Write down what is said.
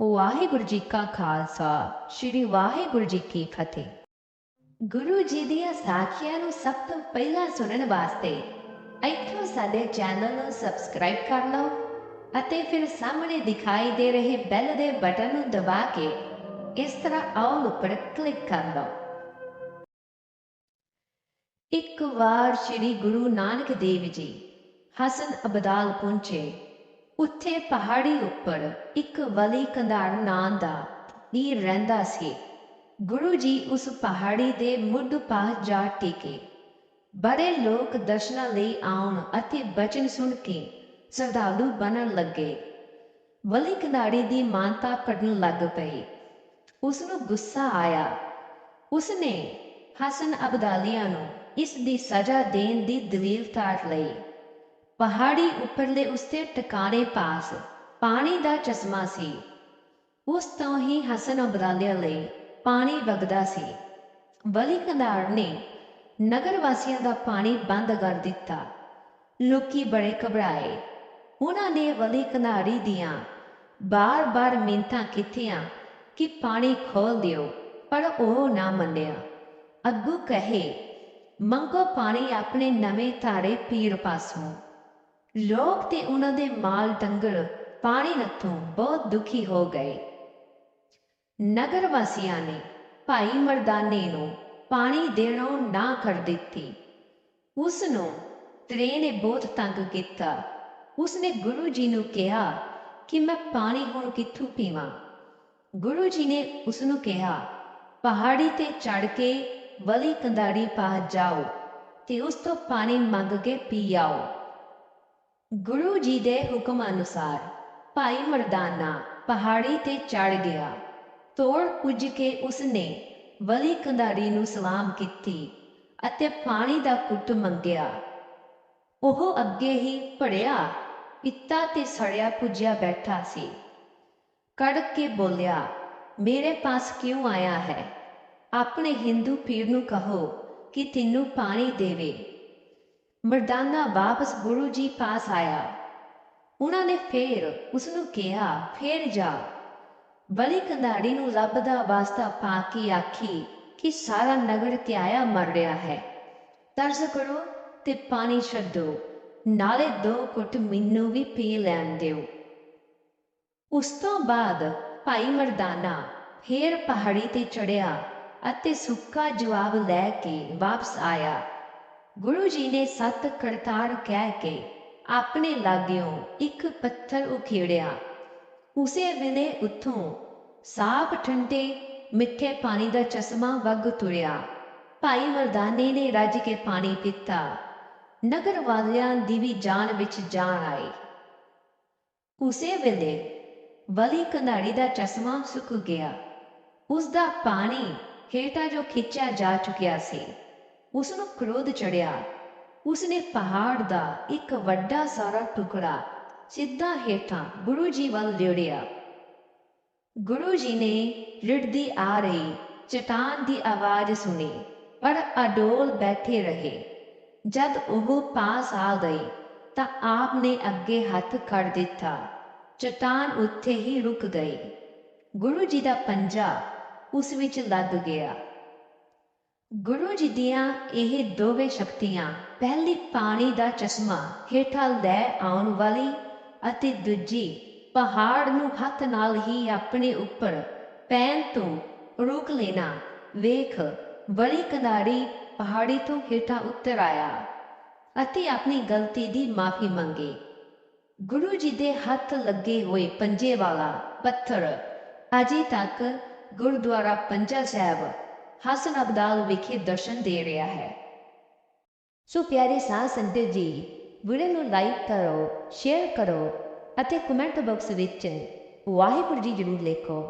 ਵਾਹਿਗੁਰੂ ਜੀ ਕਾ ਖਾਲਸਾ, ਸ੍ਰੀ ਵਾਹਿਗੁਰੂ ਜੀ ਕੀ ਫਤਿਹ। ਗੁਰੂ ਜੀ ਦੀਆਂ ਸਾਖੀਆਂ ਨੂੰ ਸਭ ਤੋਂ ਪਹਿਲਾਂ ਸੁਣਨ ਵਾਸਤੇ ਇੱਥੋਂ ਸਾਡੇ ਚੈਨਲ ਨੂੰ ਸਬਸਕ੍ਰਾਈਬ ਕਰ ਲਓ ਅਤੇ ਫਿਰ ਸਾਹਮਣੇ ਦਿਖਾਈ ਦੇ ਰਹੇ ਬੈਲ ਦੇ ਬਟਨ ਨੂੰ ਦਬਾ ਕੇ ਇਸ ਤਰ੍ਹਾਂ ਆਲ ਉੱਪਰ ਕਲਿੱਕ ਕਰ ਲਓ। ਇੱਕ ਵਾਰ ਸ੍ਰੀ ਗੁਰੂ ਨਾਨਕ ਦੇਵ ਜੀ ਹਸਨ ਅਬਦਾਲ ਪਹੁੰਚੇ ਉੱਥੇ ਪਹਾੜੀ ਉੱਪਰ ਇੱਕ ਵਲੀ ਕੰਧਾਰ ਨਾਂ ਦਾ ਵੀਰ ਰਹਿੰਦਾ ਸੀ। ਗੁਰੂ ਜੀ ਉਸ ਪਹਾੜੀ ਦੇ ਮੁੱਢ ਪਾਸ ਜਾ ਟਿਕੇ। ਬੜੇ ਲੋਕ ਦਰਸ਼ਨਾਂ ਲਈ ਆਉਣ ਅਤੇ ਬਚਨ ਸੁਣ ਕੇ ਸਰਦਾਲੂ ਬਣਨ ਲੱਗੇ। ਵਲੀ ਕੰਧਾਰੀ ਦੀ ਮਾਨਤਾ ਕੱਢਣ ਲੱਗ ਪਈ। ਉਸ ਨੂੰ ਗੁੱਸਾ ਆਇਆ। ਉਸਨੇ ਹਸਨ ਅਬਦਾਲੀਆ ਨੂੰ ਇਸ ਦੀ ਸਜ਼ਾ ਦੇਣ ਦੀ ਦਲੀਲ ਤਾਰ ਲਈ। ਪਹਾੜੀ ਉੱਪਰਲੇ ਉਸਤੇ ਟਿਕਾਣੇ ਪਾਸ ਪਾਣੀ ਦਾ ਚਸ਼ਮਾ ਸੀ। ਉਸ ਤੋਂ ਹੀ ਹਸਨ ਅਬਦਾਲੀਆ ਲਈ ਪਾਣੀ ਵਗਦਾ ਸੀ। ਵਲੀ ਕੰਧਾਰ ਨੇ ਨਗਰ ਵਾਸੀਆਂ ਦਾ ਪਾਣੀ ਬੰਦ ਕਰ ਦਿੱਤਾ। ਲੋਕੀ ਬੜੇ ਘਬਰਾਏ। ਉਹਨਾਂ ਨੇ ਵਲੀ ਕੰਧਾਰੀ ਦੀਆਂ ਬਾਰ-ਬਾਰ ਮਿੰਤਾਂ ਕੀਤੀਆਂ ਕਿ ਪਾਣੀ ਖੋਲ ਦਿਓ, ਪਰ ਉਹ ਨਾ ਮੰਨਿਆ। ਅੱਗੂ ਕਹੇ, ਮੰਗੋ ਪਾਣੀ ਆਪਣੇ ਨਵੇਂ ਧਾਰੇ ਪੀਰ ਪਾਸੋਂ। ਲੋਕ ਤੇ ਉਹਨਾਂ ਦੇ ਮਾਲ ਡੰਗਰ ਪਾਣੀ ਨੱਥੋਂ ਬਹੁਤ ਦੁਖੀ ਹੋ ਗਏ। ਨਗਰ ਵਾਸੀਆਂ ਨੇ ਭਾਈ ਮਰਦਾਨੇ ਨੂੰ ਪਾਣੀ ਦੇਣੋਂ ਨਾ ਕਰ ਦਿੱਤੀ। ਉਸ ਨੂੰ ਤ੍ਰੇ ਨੇ ਬਹੁਤ ਤੰਗ ਕੀਤਾ। ਉਸ ਨੇ ਗੁਰੂ ਜੀ ਨੂੰ ਕਿਹਾ ਕਿ ਮੈਂ ਪਾਣੀ ਹੁਣ ਕਿੱਥੋਂ ਪੀਵਾਂ? ਗੁਰੂ ਜੀ ਨੇ ਉਸ ਨੂੰ ਕਿਹਾ, ਪਹਾੜੀ ਤੇ ਚੜ ਕੇ ਵਲੀ ਕੰਦਾੜੀ ਪਾ ਜਾਓ ਤੇ ਉਸ ਤੋਂ ਪਾਣੀ ਮੰਗ ਕੇ ਪੀ ਆਓ। ਗੁਰੂ ਜੀ ਦੇ ਹੁਕਮ ਅਨੁਸਾਰ ਭਾਈ ਮਰਦਾਨਾ ਪਹਾੜੀ ਤੇ ਚੜ ਗਿਆ। ਤੋੜ ਪੁੱਜ ਕੇ ਉਸਨੇ ਵਲੀ ਕੰਧਾਰੀ ਨੂੰ ਸਲਾਮ ਕੀਤੀ ਅਤੇ ਪਾਣੀ ਦਾ ਕੁੱਟ ਮੰਗਿਆ। ਉਹ ਅੱਗੇ ਹੀ ਭੜਿਆ, ਪਿੱਤਾ ਤੇ ਸੜਿਆ ਪੁੱਜਿਆ ਬੈਠਾ ਸੀ। ਕੜਕ ਕੇ ਬੋਲਿਆ, ਮੇਰੇ ਪਾਸ ਕਿਉਂ ਆਇਆ ਹੈ? ਆਪਣੇ ਹਿੰਦੂ ਪੀਰ ਨੂੰ ਕਹੋ ਕਿ ਤੈਨੂੰ ਪਾਣੀ ਦੇਵੇ। ਮਰਦਾਨਾ ਵਾਪਸ ਗੁਰੂ ਜੀ ਪਾਸ ਆਇਆ। ਉਹਨਾਂ ਨੇ ਫੇਰ ਉਸ ਨੂੰ ਕਿਹਾ, ਫੇਰ ਜਾ। ਬਲੀ ਕੰਧਾੜੀ ਨੂੰ ਰੱਬ ਦਾ ਵਾਸਤਾ ਪਾ ਕੇ ਆਖੀ ਕਿ ਸਾਰਾ ਨਗਰ ਧਿਆਇਆ ਮਰ ਰਿਹਾ ਹੈ। ਤਰਸ ਕਰੋ ਤੇ ਪਾਣੀ ਛੱਡੋ, ਨਾਲੇ ਦੋ ਕੁੱਟ ਮੈਨੂੰ ਵੀ ਪੀ ਲੈਣ ਦਿਓ। ਉਸ ਤੋਂ ਬਾਅਦ ਭਾਈ ਮਰਦਾਨਾ ਫੇਰ ਪਹਾੜੀ ਤੇ ਚੜਿਆ ਅਤੇ ਸੁੱਕਾ ਜਵਾਬ ਲੈ ਕੇ ਵਾਪਸ ਆਇਆ। ਗੁਰੂ ਜੀ ਨੇ ਸਤ ਕਰਤਾਰ ਕਹਿ ਕੇ ਆਪਣੇ ਲਾਗਿਓਂ ਇੱਕ ਪੱਥਰ ਉਖੇੜਿਆ। ਉਸੇ ਵੇਲੇ ਉੱਥੋਂ ਸਾਫ਼ ਠੰਡੇ ਮਿੱਠੇ ਪਾਣੀ ਦਾ ਚਸ਼ਮਾ ਵਗ ਤੁਰਿਆ। ਭਾਈ ਮਰਦਾਨੇ ਨੇ ਰੱਜ ਕੇ ਪਾਣੀ ਪੀਤਾ। ਨਗਰ ਵਾਲਿਆਂ ਦੀ ਵੀ ਜਾਨ ਵਿੱਚ ਜਾਨ ਆਈ। ਉਸੇ ਵੇਲੇ ਵਲੀ ਕਨਾੜੀ ਦਾ ਚਸ਼ਮਾ ਸੁੱਕ ਗਿਆ। ਉਸ ਦਾ ਪਾਣੀ ਹੇਠਾਂ ਜੋ ਖਿੱਚਿਆ ਜਾ ਚੁੱਕਿਆ ਸੀ। ਉਸ ਨੂੰ ਕ੍ਰੋਧ ਚੜਿਆ। ਉਸ ਨੇ ਪਹਾੜ ਦਾ ਇੱਕ ਵੱਡਾ ਸਾਰਾ ਟੁਕੜਾ ਸਿੱਧਾ ਹੇਠਾਂ ਗੁਰੂ ਜੀ ਵੱਲ ਲਿੜਿਆ ਗੁਰੂ ਜੀ ਨੇ ਰਿੜਦੀ ਆ ਰਹੀ ਚਟਾਨ ਦੀ ਆਵਾਜ਼ ਸੁਣੀ, ਪਰ ਅਡੋਲ ਬੈਠੇ ਰਹੇ। ਜਦ ਉਹ ਪਾਸ ਆ ਗਈ ਤਾਂ ਆਪ ਨੇ ਅੱਗੇ ਹੱਥ ਖੜ ਦਿੱਤਾ। ਚਟਾਨ ਉੱਥੇ ਹੀ ਰੁਕ ਗਈ। ਗੁਰੂ ਜੀ ਦਾ ਪੰਜਾ ਉਸ ਵਿੱਚ ਲੱਗ ਗਿਆ। ਗੁਰੂ ਜੀ ਦੀਆਂ ਇਹ ਦੋਵੇਂ ਸ਼ਕਤੀਆਂ, ਪਹਿਲੀ ਪਾਣੀ ਦਾ ਚਸ਼ਮਾ ਹੇਠਾਂ ਲੈ ਆਉਣ ਵਾਲੀ ਅਤੇ ਦੂਜੀ ਪਹਾੜ ਨੂੰ ਹੱਥ ਨਾਲ ਹੀ ਆਪਣੇ ਉੱਪਰ ਪੈਨ ਤੋਂ ਰੋਕ ਲੈਣਾ, ਵੇਖ ਬੜੀ ਕਨਾੜੀ ਪਹਾੜੀ ਤੋਂ ਹੇਠਾਂ ਉਤਰ ਆਇਆ ਅਤੇ ਆਪਣੀ ਗਲਤੀ ਦੀ ਮਾਫੀ ਮੰਗੀ। ਗੁਰੂ ਜੀ ਦੇ ਹੱਥ ਲੱਗੇ ਹੋਏ ਪੰਜੇ ਵਾਲਾ ਪੱਥਰ ਅਜੇ ਤੱਕ ਗੁਰਦੁਆਰਾ ਪੰਜਾ ਸਾਹਿਬ ਹਸਨ ਅਬਦਾਲ ਵਿਖੇ ਦਰਸ਼ਨ ਦੇ ਰਿਹਾ ਹੈ। ਸੋ ਪਿਆਰੇ ਸਾਧ ਸੰਗਤ ਜੀ, ਵੀਡੀਓ ਨੂੰ ਲਾਈਕ ਕਰੋ ਸ਼ੇਅਰ ਕਰੋ ਅਤੇ ਕਮੈਂਟ ਬਾਕਸ ਵਿੱਚ ਵਾਹਿਗੁਰੂ ਜੀ ਜ਼ਰੂਰ ਲਿਖੋ।